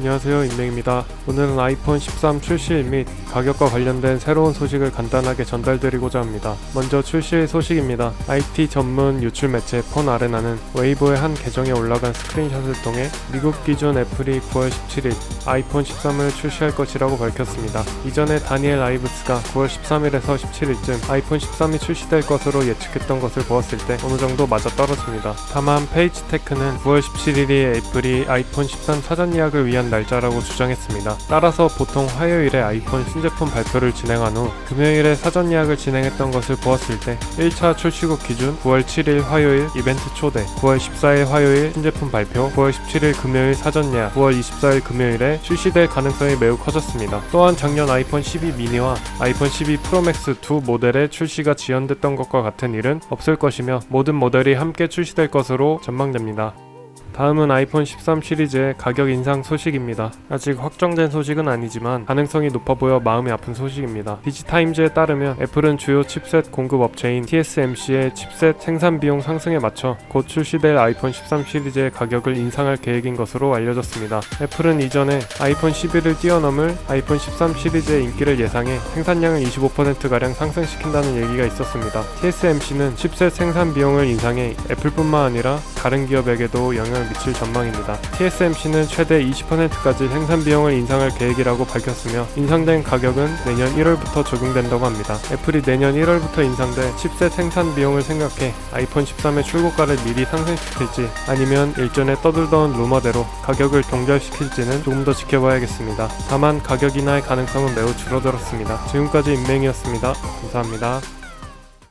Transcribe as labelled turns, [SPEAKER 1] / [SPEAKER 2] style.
[SPEAKER 1] 안녕하세요 인명입니다. 오늘은 아이폰 13 출시일 및 가격과 관련된 새로운 소식을 간단하게 전달드리고자 합니다. 먼저 출시일 소식입니다. IT 전문 유출 매체 폰 아레나는 웨이보의 한 계정에 올라간 스크린샷을 통해 미국 기준 애플이 9월 17일 아이폰 13을 출시할 것이라고 밝혔습니다. 이전에 다니엘 아이브스가 9월 13일에서 17일쯤 아이폰 13이 출시될 것으로 예측했던 것을 보았을 때 어느 정도 맞아 떨어집니다. 다만 페이지 테크는 9월 17일이 애플이 아이폰 13 사전 예약을 위한 날짜라고 주장했습니다. 따라서 보통 화요일에 아이폰 신제품 발표를 진행한 후 금요일에 사전 예약을 진행했던 것을 보았을 때 1차 출시국 기준 9월 7일 화요일 이벤트 초대, 9월 14일 화요일 신제품 발표, 9월 17일 금요일 사전 예약, 9월 24일 금요일에 출시될 가능성이 매우 커졌습니다. 또한 작년 아이폰 12 미니와 아이폰 12 프로맥스 두 모델의 출시가 지연됐던 것과 같은 일은 없을 것이며 모든 모델이 함께 출시될 것으로 전망됩니다. 다음은 아이폰 13 시리즈의 가격 인상 소식입니다. 아직 확정된 소식은 아니지만 가능성이 높아 보여 마음이 아픈 소식입니다. 디지타임즈에 따르면 애플은 주요 칩셋 공급 업체인 TSMC의 칩셋 생산 비용 상승에 맞춰 곧 출시될 아이폰 13 시리즈의 가격을 인상할 계획인 것으로 알려졌습니다. 애플은 이전에 아이폰 11을 뛰어넘을 아이폰 13 시리즈의 인기를 예상해 생산량을 25%가량 상승시킨다는 얘기가 있었습니다. TSMC는 칩셋 생산 비용을 인상해 애플뿐만 아니라 다른 기업에게도 영향을 미칠 전망입니다. TSMC는 최대 20%까지 생산 비용을 인상할 계획이라고 밝혔으며 인상된 가격은 내년 1월부터 적용된다고 합니다. 애플이 내년 1월부터 인상돼 칩셋 생산 비용을 생각해 아이폰 13의 출고가를 미리 상승시킬지 아니면 일전에 떠들던 루머대로 가격을 동결시킬지는 조금 더 지켜봐야겠습니다. 다만 가격 인하의 가능성은 매우 줄어들었습니다. 지금까지 인맹이었습니다. 감사합니다.